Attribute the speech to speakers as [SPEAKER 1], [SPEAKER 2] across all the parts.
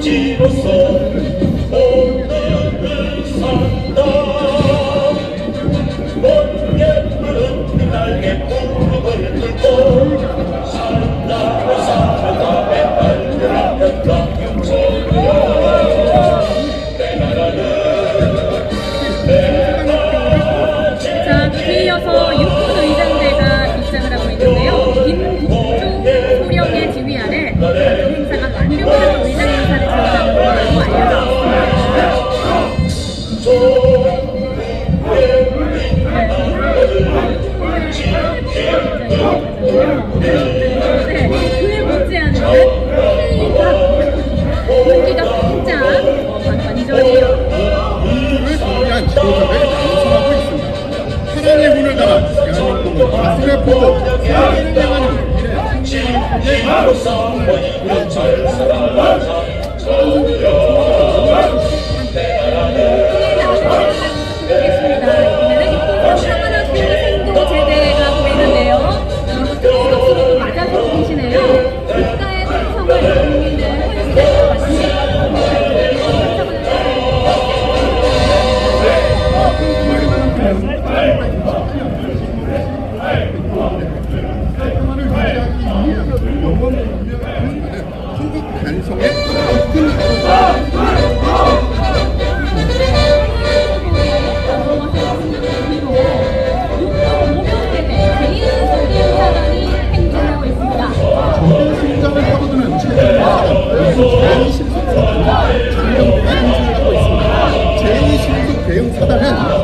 [SPEAKER 1] 잡지로서 오늘을 산다. 먼 옛 푸른 날개 무릎을 꿇고 산다.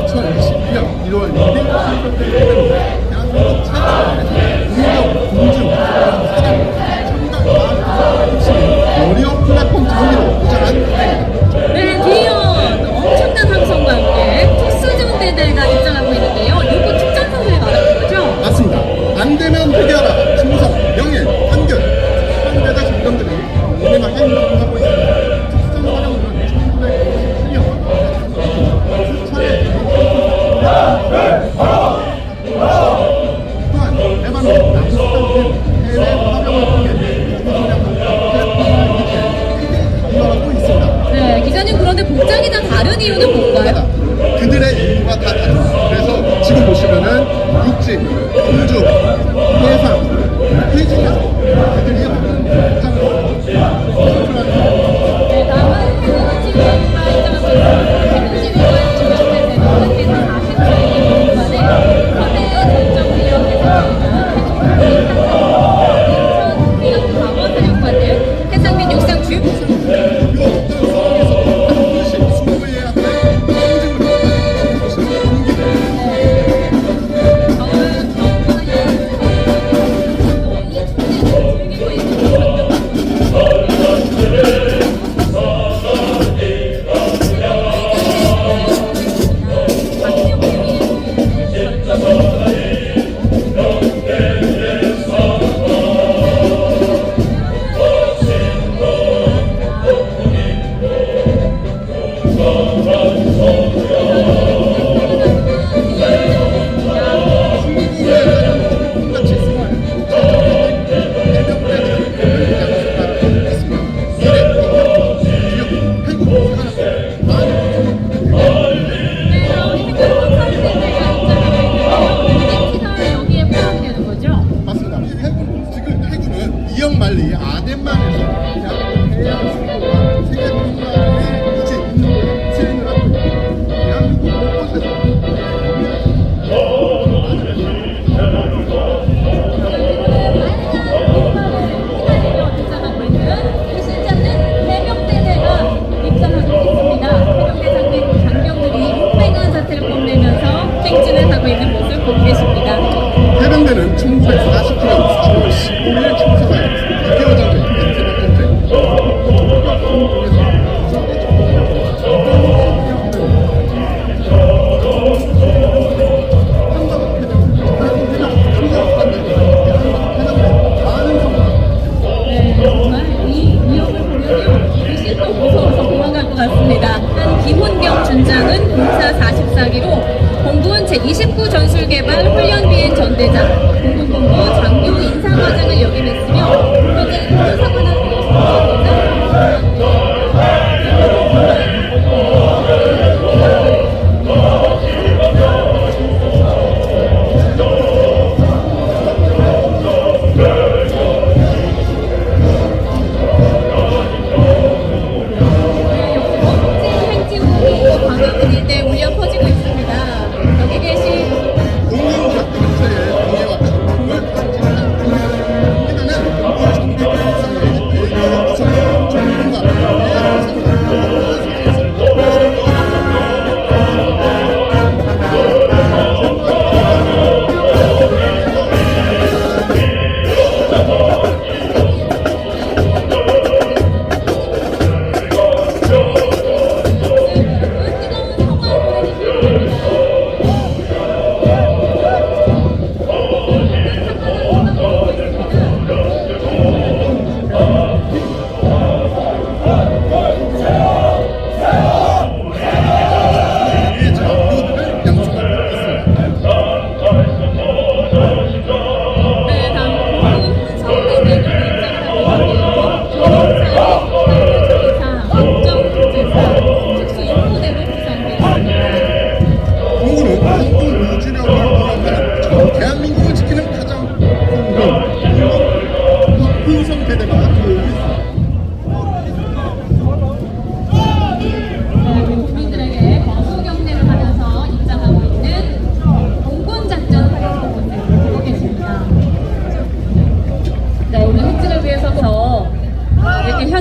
[SPEAKER 2] 2020년 1월
[SPEAKER 1] 6일 양국 차례 conteúdo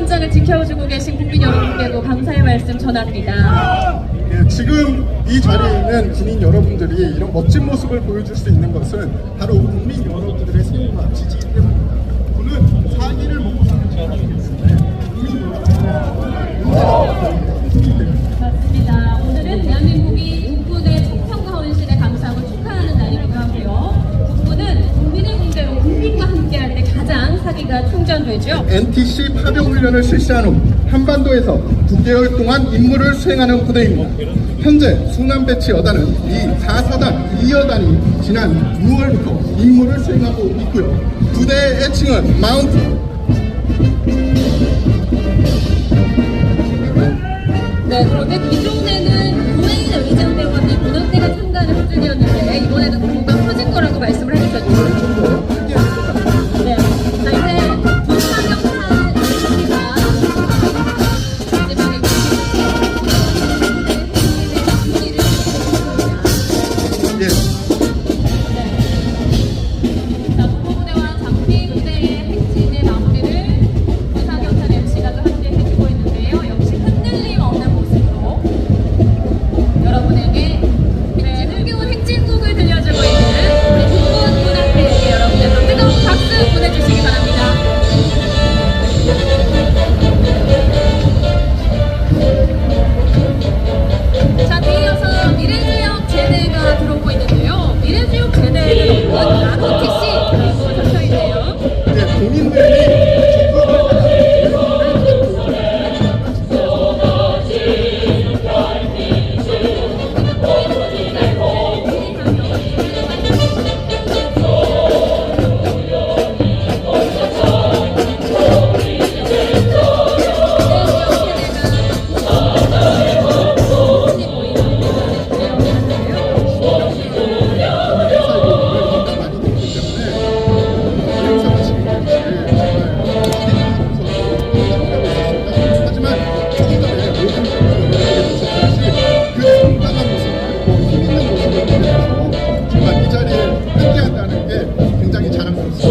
[SPEAKER 1] 현장을 지켜주고 계신 국민 여러분께도 감사의 말씀 전합니다.
[SPEAKER 2] 예, 지금 이 자리에 있는 군인 여러분들이 이런 멋진 모습을 보여줄 수 있는 것은 바로 국민 여러분들의 생일과 지지 때문입니다. 저는 사기를 먹고 사는 사람이기 때문에 국민 여러분의
[SPEAKER 1] 합의가 충전되죠.
[SPEAKER 2] NTC 파병 훈련을 실시한 후 한반도에서 9개월 동안 임무를 수행하는 부대입니다. 현재 순남 배치 여단은 이 4사단 2여단이 지난 6월부터 임무를 수행하고 있고요. 부대의 애칭은 마운트
[SPEAKER 1] 네, 그런데 기존에는 보행에 의장되거나 문헌태가 참가하는 부대였는데
[SPEAKER 2] Благодарю.